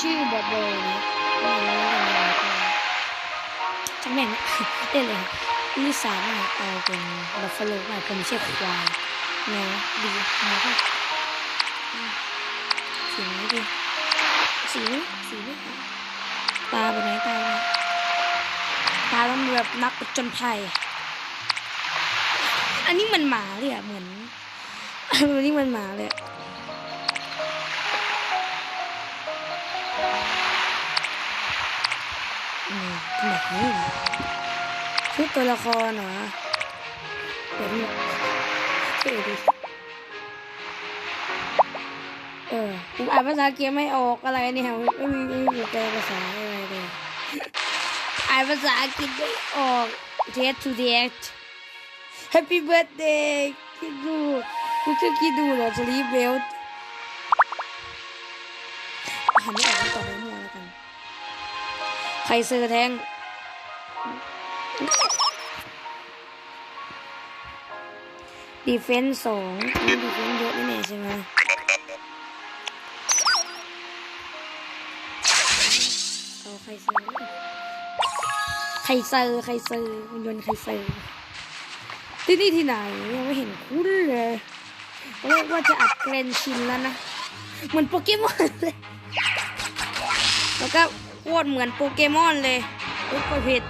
ชื่อบอดโบยนะไม่รู้ว่าเป็นอะไรก็จำแม่งเล่นเลยลิซ่ามาเอาเป็นบัฟฟาโลมาเป็นเชือกควายแนวดีนวก็อืมสีนี้ดิสีนี้สีนี้ตาไปไหนตาไปไหนตาต้องแบบนักปจนภัยอันนี้มันหมาเลยอะเหมือนอันนี้มันหมาเลย แบบนี้เหรอชุดตัวละครเหรอเดี๋ยวนี้เท่ดิเออผมอ่านภาษาเกียไม่ออกอะไรเนี่ยไม่มีไม่มีแปลภาษาอะไรเลยอ่านภาษาอังกฤษไม่ออก Dead to Death Happy birthday คิดดูกูจะคิดดูเหรอจะรีบเบลต์หันไม่ออกต่อไปมั่วแล้วกัน ใครเซอร์แทง ดีเฟนส์สองนี่ดีเฟนส์เยอะแน่ใช่ไหมเอาใครเซอร์ใครเซอร์ใครเซอร์หุ่นยนต์ใครเซอร์ที่นี่ที่ไหนยังไม่เห็นคุ้นเลยเรียกว่าจะอัดเกรนชินแล้วนะ เหมือนโปเกมอนเลย แล้วก็โคตรเหมือนโปเกมอนเลยอุ๊ยผิด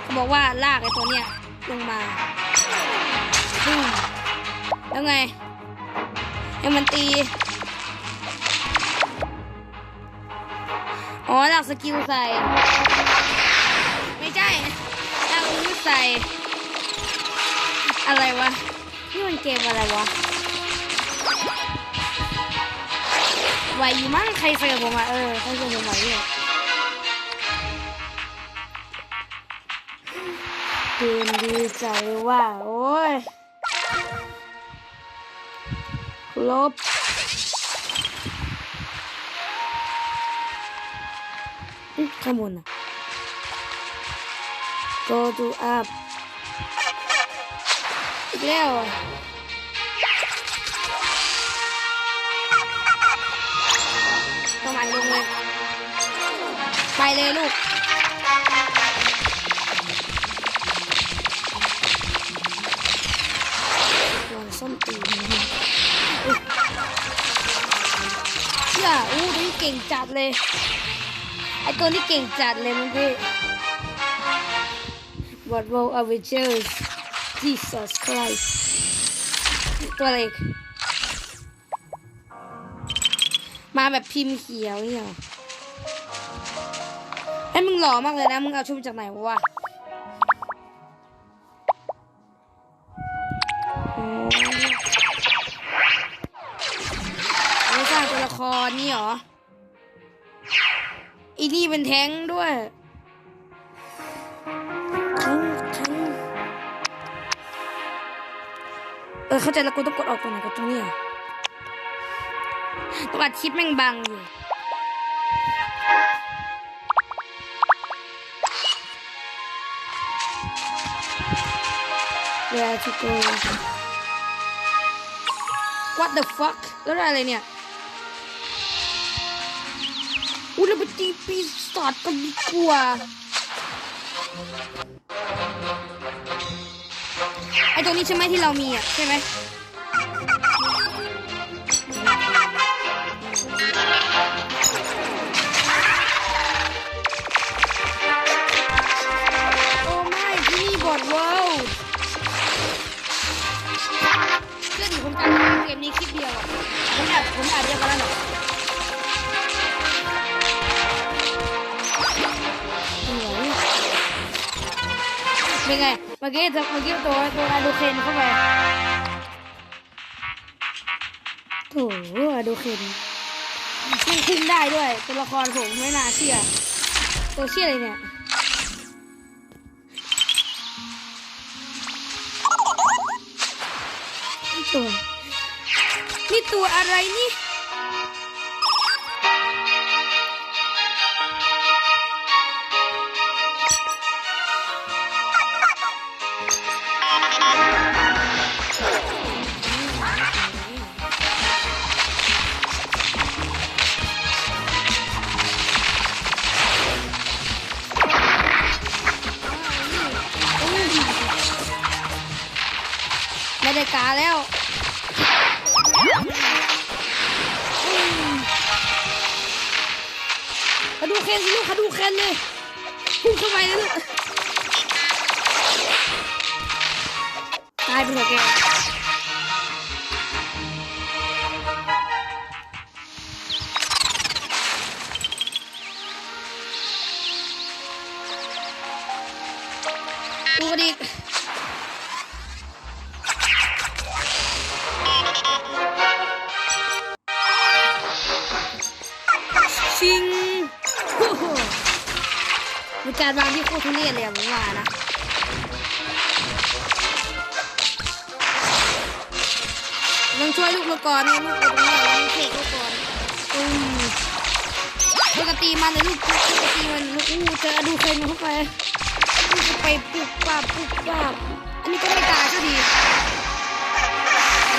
เขาบอกว่าลากไอ้ตัวเนี้ยลงมา แล้วไง ให้มันตี อ๋อหลากสกิลใส่ ไม่ใช่ลากอาวุธใส่ อะไรวะ นี่มันเกมอะไรวะไหวอยู่มั้งใครเฟรผมมาเออใครเฟรผมมาเนี่ยเกมดีใจว่า โอ้ย ลบอุ๊ยข้างบนอะ go to up อีกแล้วต้องอ่านลงเลย ไปเลยลูก ออู้ตัวนี้เก่งจัดเลย ไอตัวนี้เก่งจัดเลยมื่อกี้ What will Avengers Jesus Christ ตัวเล็กมาแบบพิมพ์เขียวเนี่ยไอ้มึงหล่อมากเลยนะ มึงเอาชุดมาจากไหนวะ อีนี่เป็นแท้งด้วยแท้งแท้งเออเข้าใจแล้วกูต้องกดออกตรงไหนกับตรงนี้อะต้องอัดคลิปแม่งบังอยู่ Where to go What the fuck แล้วอะไรเนี่ย อุยเราไปตีปีศาจกันดีกว่าไอตัวนี้ใช่ไหมที่เรามีอะใช่ไหม มื่อกี้เมื่อกี้ตัวตัวอะดูเคนเข้าไปโถูอะดูเคนมันขึ้นได้ด้วย ตัวละครผมไม่น่าเชื่อ ตัวเชื่ออะไรเนี่ยนี่ตัวนี่ตัวอะไรนี่ กระดิกชิงมีการวางที่โคตรทุเรศเลยอะผมว่านะต้องช่วยลูกเราก่อนนะลูกเราตรงนี้เราต้องช่วยลูกก่อนอืมปกติมันเลยลูกปกติมันลูกอู้เจอดูใครมันเข้าไป ไปปุบปับปุบปับอันนี้ก็ไม่ตายสักที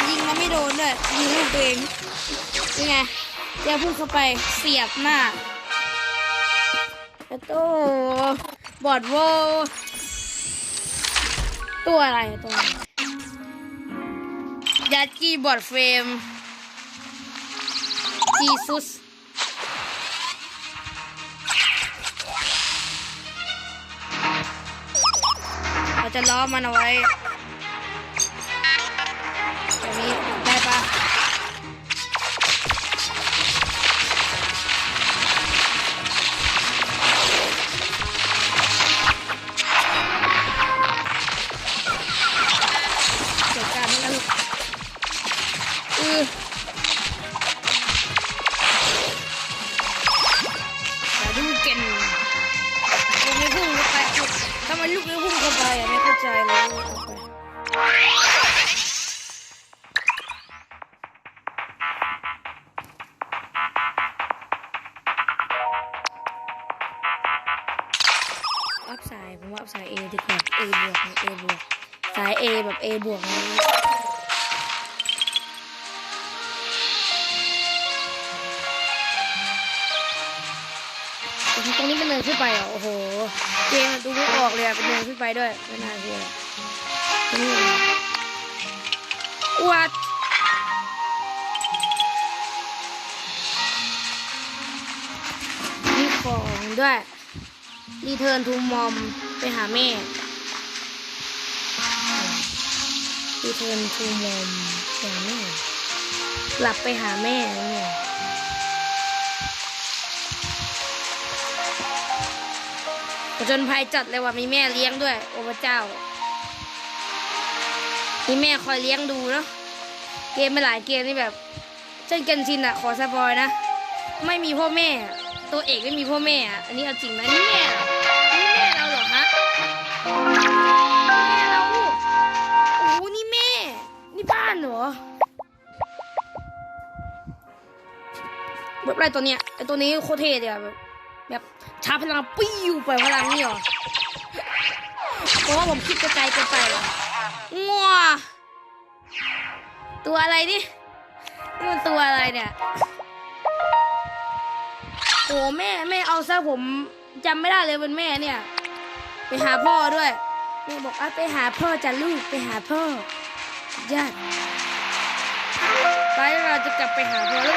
ยิงมันไม่โดนด้วยยิงลูกตัวเองเป็นไงเดี๋ยวพุ่งเข้าไปเสียบหน้าแล้วโตบอดโวตัวอะไรตัวยัดกี้บอดเฟรมจีซุส จะล้อมันเอาไว้แบบนี้ได้ปะเกิดการนี้แล้วลูกอือ กทำไมลูกไม่พุ่งเข้าไปอะไม่เข้าใจเลย ไปด้วยไม่น่าเชื่อวัดมีของด้วย รีเทิร์นทูมอมไปหาแม่ รีเทิร์นทูมอมไปหาแม่กลับไปหาแม่เนั่นเจญภัยจัดเลยว่ะมีแม่เลี้ยงด้วย โอ้พระเจ้า มีแม่คอยเลี้ยงดูเนาะ เกมไม่หลายเกมนี่แบบ เช่นเกันชินอะขอสปอยนะ ไม่มีพ่อแม่ ตัวเอกไม่มีพ่อแม่ อันนี้เอาจริงไหมนี่แม่นี่แม่เราเหรอฮะแม่เราโอ้โหนี่แม่ นี่บ้านเหรอแบบอะไรตัวเนี้ยไอตัวนี้โคตรเท่เลยอะแบบ แบบชาร์จพลังปิ้วไปพลังนี่เหรอเพราะว่าผมคิดกระจายเกินไปเหรองัวตัวอะไรนี่นี่มันตัวอะไรเนี่ยโอ้แม่แม่เอาซะผมจำไม่ได้เลยเป็นแม่เนี่ย ไปหาพ่อด้วยแม่บอกอะไปหาพ่อจ้ะลูกไปหาพ่อญาติไปเราจะกลับไปหาพ่อแล้ว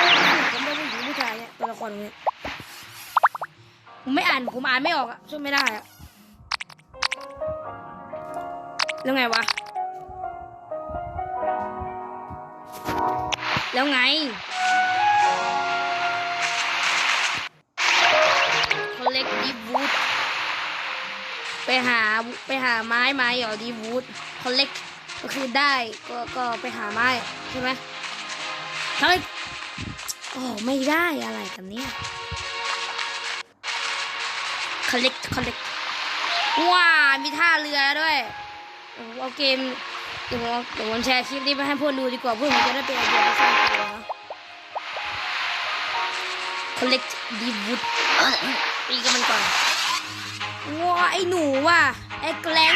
ผมไม่ผู้หญิงผู้ชายเนี่ยตัวละครเนี่ย ผมไม่อ่านผมอ่านไม่ออกอะช่วยไม่ได้อะแล้วไงวะ แล้วไง collect deep wood ไปหาไปหาไม้ไม้เหรอ deep wood collect ก็คือได้ก็ก็ไปหาไม้ใช่ไหมทำไมโอ้ไม่ได้อะไรกันเนี่ย collect collect ว้ามีท่าเรือด้วยเอาเกมเดี๋ยวผมเดี๋ยวผมแชร์คลิปนี้ไปให้เพื่อนดูดีกว่าเพื่อนผมจะได้เป็นไอเดียสร้างตัวเนาะ collect deep wood ตีกันมันก่อนว้าไอหนูว่ะไอแกล้ง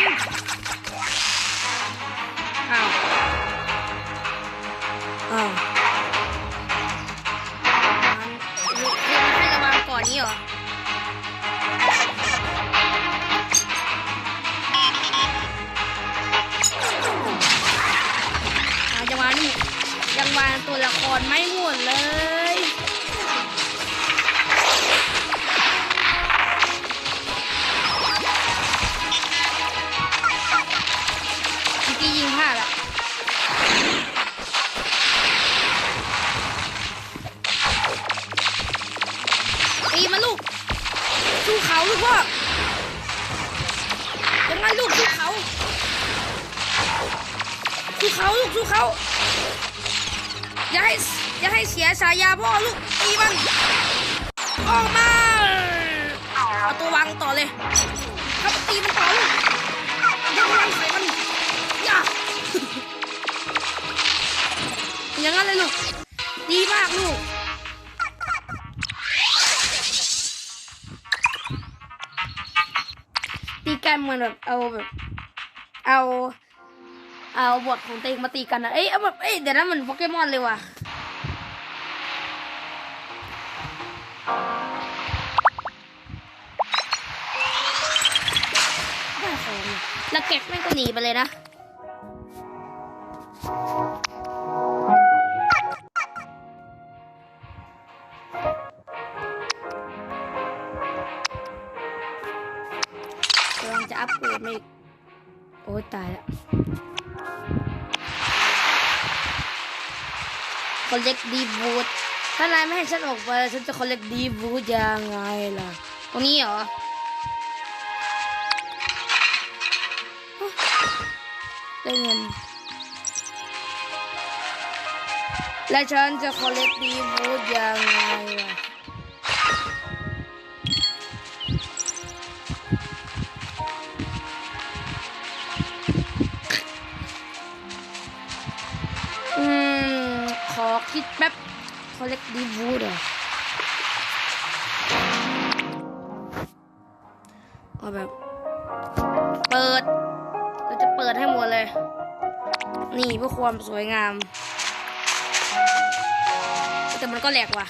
เขาลูกสู้เขาอย่าให้อย่าให้เสียสายาพ่อลูกตีมันออกมาเอาตัววางต่อเลยครับตีมันต่อลูกอย่าวางใส่มันอย่าอย่างนั้นเลยลูกดีมากลูกตีกันเหมือนแบบเอาแบบเอา เอาบทของตัวเองมาตีกันนะเอ้ยเอาแบบเอ้ยเดี๋ยวนั้นเหมือนโปเกมอนเลยว่ะได้ของอะแล้วเก็บแม่งก็หนีไปเลยนะกำลังจะอัปเกรดมาอีกโอ้ยตายแล้ว คอลเลกดีบูทถ้านายไม่ให้ฉันออกไปฉันจะคอลเลกดีบูทยังไงล่ะ ตรงนี้เหรอได้เงิน และฉันจะคอลเลกดีบูทยังไงล่ะ แป๊บคอลเลกดีบูดเหรอเอาแบบ เปิด เราจะเปิดให้หมดเลย นี่เพื่อความสวยงาม แต่มันก็แหลกว่ะ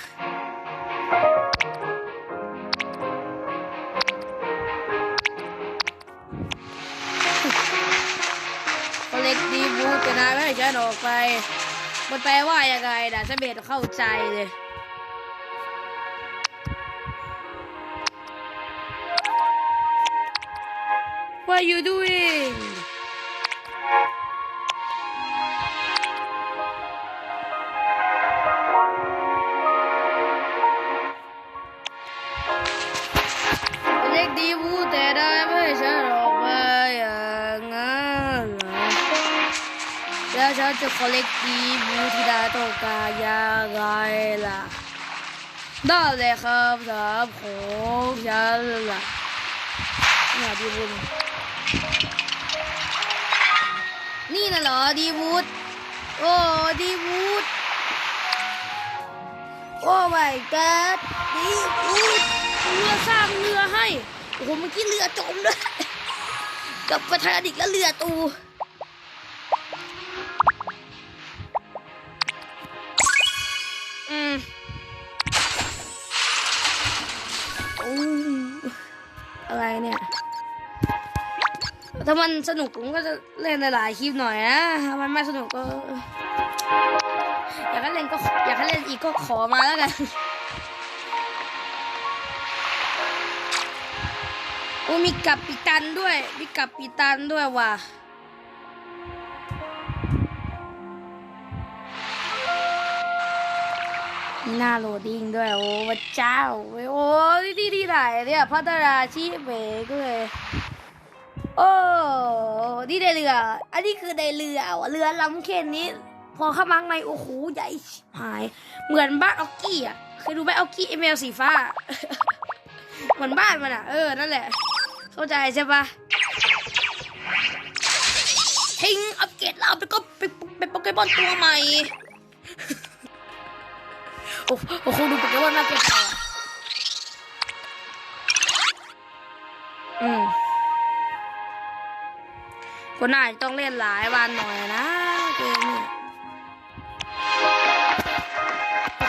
คอลเลกดีบูแต่นายไม่ให้ฉันออกไป มันแปลว่ายังไงนะฉันเห็นเข้าใจเลย What are you doing จะคอลเลกดีบูที่ได้ต้องการยังไงล่ะได้เลยครับถามของฉันล่ะนี่ดีบูนนี่น่ะเหรอดีบูดโอ้ดีบูดโอ้ my god ดีบูดเรือสร้างเรือให้ โอ้โหเมื่อกี้เรือจมด้วยกับประธานอีกแล้วเรือตู ถ้ามันสนุกผมก็จะเล่นหลายๆคลิปหน่อยนะ ถ้ามันไม่สนุกก็ อยากให้เล่นก็อยากให้เล่นอีกก็ขอมาแล้วกันโอ้มีกัปปิตันด้วย มีกัปปิตันด้วยว่ะมีหน้าโหลดดิ้งด้วย โอ้พระเจ้า โอ้ที่ที่ที่ไหนเนี่ยพัฒนาชีพเบรกเลย โอ้นี่ในเรือ อันนี้คือในเรือเรือลำเค็นนี้ พอเข้ามาในโอ้โหใหญ่ชิบหาย เหมือนบ้านออกกี้อะเคยดูไหมออกกี้เอเมลสีฟ้า เหมือนบ้านมันอะ เออ นั่นแหละ เข้าใจใช่ปะทิ้งอัปเกรดแล้วไปก็เป็นเป็นโปเกมอนตัวใหม่ โอ้โหดูโปเกมอนน่าเกลียดอืม คนน่าจะต้องเล่นหลายวันหน่อยนะเกมนี่ย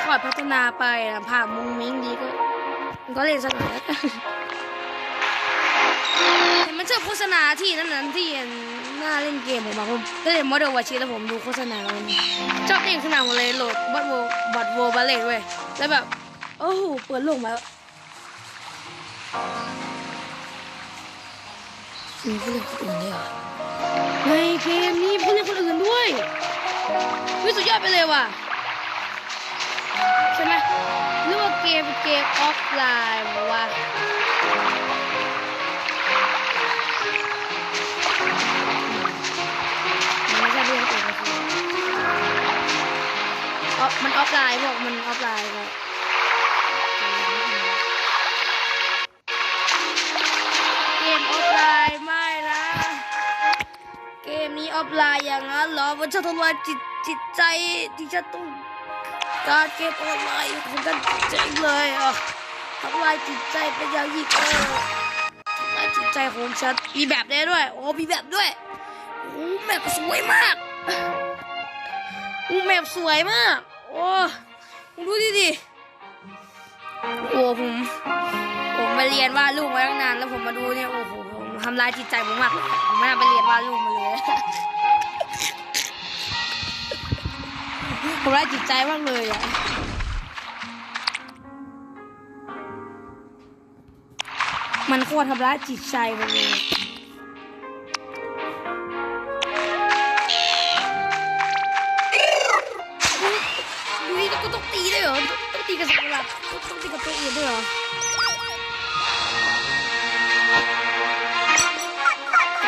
ค่อยพัฒนาไปนะผ่ามุงมิ้งดีก็ก็เล่นสน่อยแล้วกันเห็นมันเจอโฆษณาที่นั่นนั้นที่หน้าเล่นเกมผมมาผมก็เล่นมอดวาชีแล้วผมดูโฆษณาแล้วมันชอบเล่นโฆษณาหมดเลยโหลดบัตโวบัตโวบาเล่ด้ยแล้วแบบโอ้โหเปิดโลกมาแล้วมีผู้เล่นคนอื่นด้วยเหรอ ในเกมนี้ผู้เล่นคนอื่นด้วยวิสุดยอดไปเลยว่ะ ใช่ไหมหรือว่าเกมเกมออฟไลน์วะมันไม่ใช่เรื่องอื่นนะคืออฟมันออฟไลน์บอกมันออฟไลน์ครับ มันจะทำลายจิตจิตใจที่จะต้องการเกมออนไลน์ของกันจริงเลยอะทำลายจิตใจเป็นอย่างยิ่งเออทำลายจิตใจของฉันมีแบบได้ด้วยโอ้มีแบบด้วยโอ้แมปสวยมากโอ้แมปสวยมากโอ้มึงดูดิดิโอ้ผมผมมาเรียนวาดรูปมาตั้งนานแล้วผมมาดูเนี่ยโอ้โหผมทำลายจิตใจผมมากผมไม่น่าไปเรียนวาดรูปมาเลย ผมร้ายจิตใจมากเลยอะมันโคตรทำร้ายจิตใจผมเลยดูนี่ก็ต้องตีด้วยเหรอ ต้องตีกับสัตว์ประหลาดต้องตีกับตัวอื่นด้วยเหรอ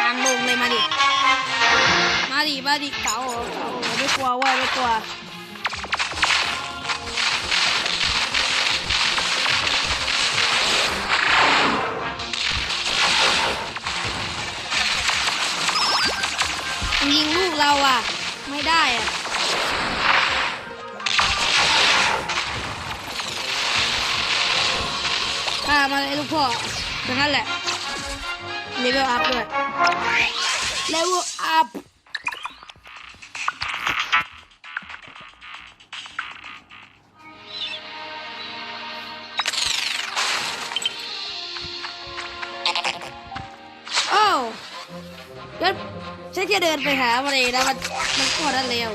างลงเลยมาดิ มาดิ มาดิเก๋าเหรอเก๋าไม่กลัวว้ยไม่กลัว ยิงลูกเราอะ ไม่ได้อะฆ่ามาเลยลูกพ่ออย่างนั้นแหละเลเวลอัพด้วยเลเวลอัพ เดินไปหามันเองแล้วมันมันก็ได้เร็ว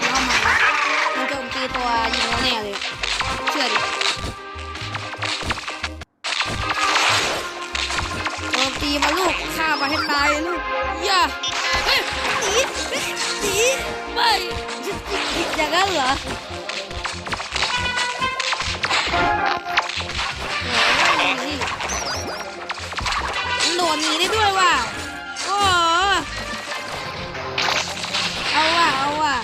เข้ามามันโจมตีตัวยิงแน่เลยเชื่อดิโจมตีมาลูกฆ่ามาให้ตายลูกอย่าเฮ้ยหนีหนีไม่อย่างนั้นเหรอ โดดหนีได้ด้วยว่ะโอ้เอาว่ะเอาว่ะ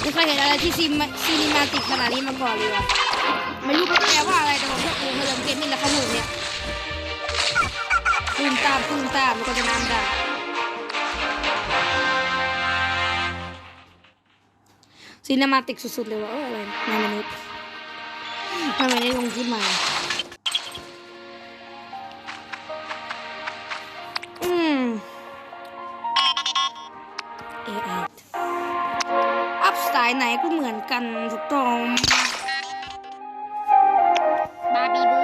ไม่เคยเห็นอะไรที่ซีมซีนิมาติกขนาดนี้มาก่อนเลยว่ะไม่รู้แปลว่าอะไรแต่ผมชอบดูเขาเริ่มเกมมิ่งแล้วเขาหมุนเนี่ยตูมตามตูมตามมันก็จะนำได้ ซีนิมาติกสุดๆเลยว่ะเอออะไรนายมนุษย์ทำไมได้ลงคลิปมาอืม AI อัพสไตล์ไหนก็เหมือนกันถูกต้องบาบีบู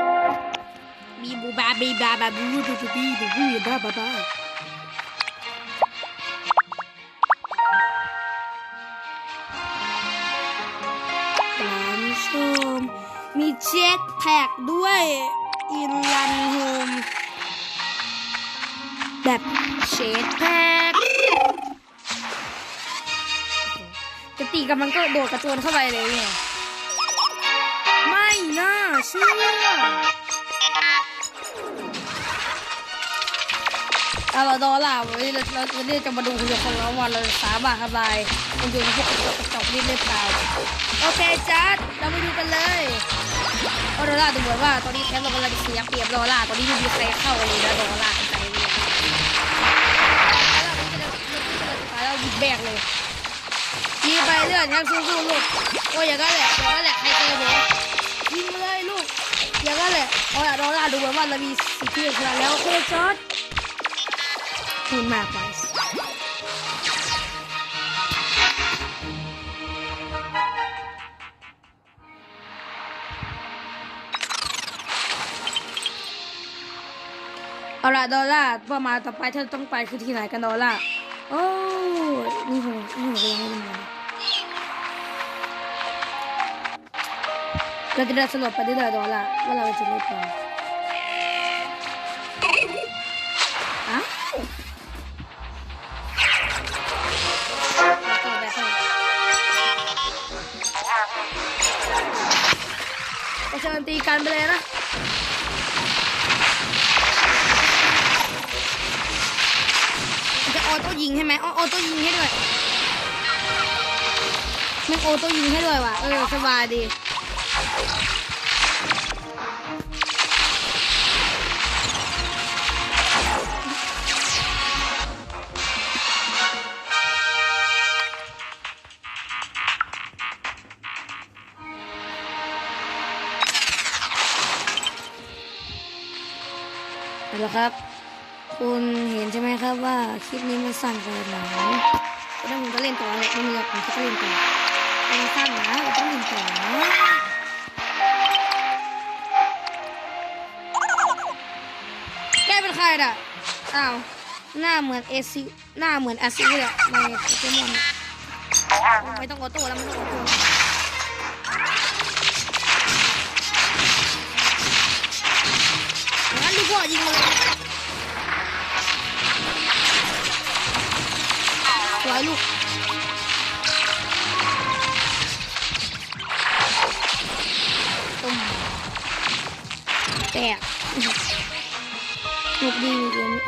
บีบูบาบีบาบาบูบูบูบีบูบูบาบาบา จ็ตแพ็กด้วยอินลันโฮมแบบเชดแพ็กจะตีกับมันก็โดดกระโจนเข้าไปเลยเนี่ยไม่น่าเชื่อเอาเราดอล่ะวันนี้เราเราวันนี้จะมาดูหุ่นยนต์ของเราวันเราสาบานทำลายหุ่นยนต์พวกกระจกกระจกนี่หรือเปล่าโอเคจัดเราไปดูกันเลย โอดอลล่าดูเหมือนว่าตอนนี้แคมป์เรากำลังเสียเปรียบดอลล่าตอนนี้ไม่มีใครเข้าเลยนะดอลล่าใครไม่รู้แล้วบิดแบกเลยยิงไปเรื่อยครับสู้ๆลูกโอ้ยอย่างนั้นแหละอย่างนั้นแหละใครเจอผมยิงมาเลยลูกอย่างนั้นแหละโอ้ยโดนล่าดูเหมือนว่าเรามีสิทธิ์ชนะแล้วโอเคจอร์ดคุณมากไป เอาละดอลล่าร์เป้ามาต่อไปที่เราต้องไปคือที่ไหนกันดอลล่าโอ้นี่ผมนี่ผมก็ยังไม่รู้นะเราจะเดินสำรวจไปเรื่อยดอลลาว่าเราจะเล่นต่ออ้าวต่อแบบต่อไปเชิญตีกันไปเลยนะ ออโต้ยิงใช่ไหมออออโต้ยิงให้ด้วยมันออโต้ยิงให้ด้วยว่ะ เออ สบายดีเอาละครับ คุณเห็นใช่ไหมครับว่าคลิปนี้มันสั้นเกินหนาก็ต้องผมก็เล่นต่อเลยไม่มีหรอกผมก็เล่นต่อมันสั้นนะเราต้องเล่นต่อนะแกเป็นใครอะอ้าวหน้าเหมือนเอซิหน้าเหมือนอาซิเลยอะในโปเกมอนไม่ต้องออโต้แล้วไม่ต้องออโต้งั้นลูพ่อยิงมาเลย สวยลูกตุ้มแตกหนุกดีเกมนี้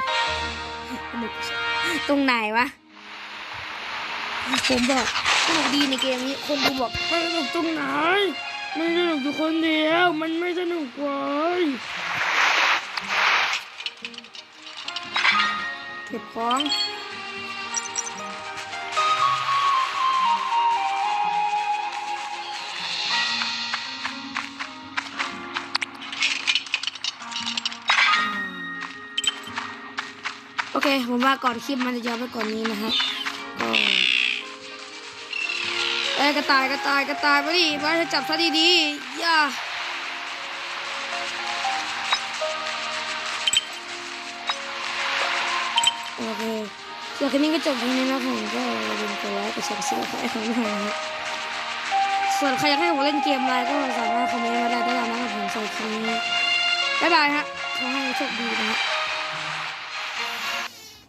หนุกตรงไหนวะ ผมบอกสนุกดีในเกมนี้ คนดูบอกไม่สนุกตรงไหนไม่สนุกอยู่คนเดียว มันไม่สนุกเลยเก็บของ ผมว่าก่อนคลิปมันจะยาวไปก่อนนี้นะฮะก็เอ้กระต่ายกระต่ายกระต่ายมาดิมาจะจับซะดีๆอย่าโอเคส่วนคลิปนี้ก็จบตรงนี้นะผมก็ลืมกดไลค์กดแชร์กดซับสไครต์ของผมนะฮะส่วนใครอยากให้ผมเล่นเกมอะไรก็สามารถคอมเมนต์มาได้ได้แล้วนะครับผมใส่คลิปนี้บ๊ายบายฮะขอให้โชคดีนะฮะ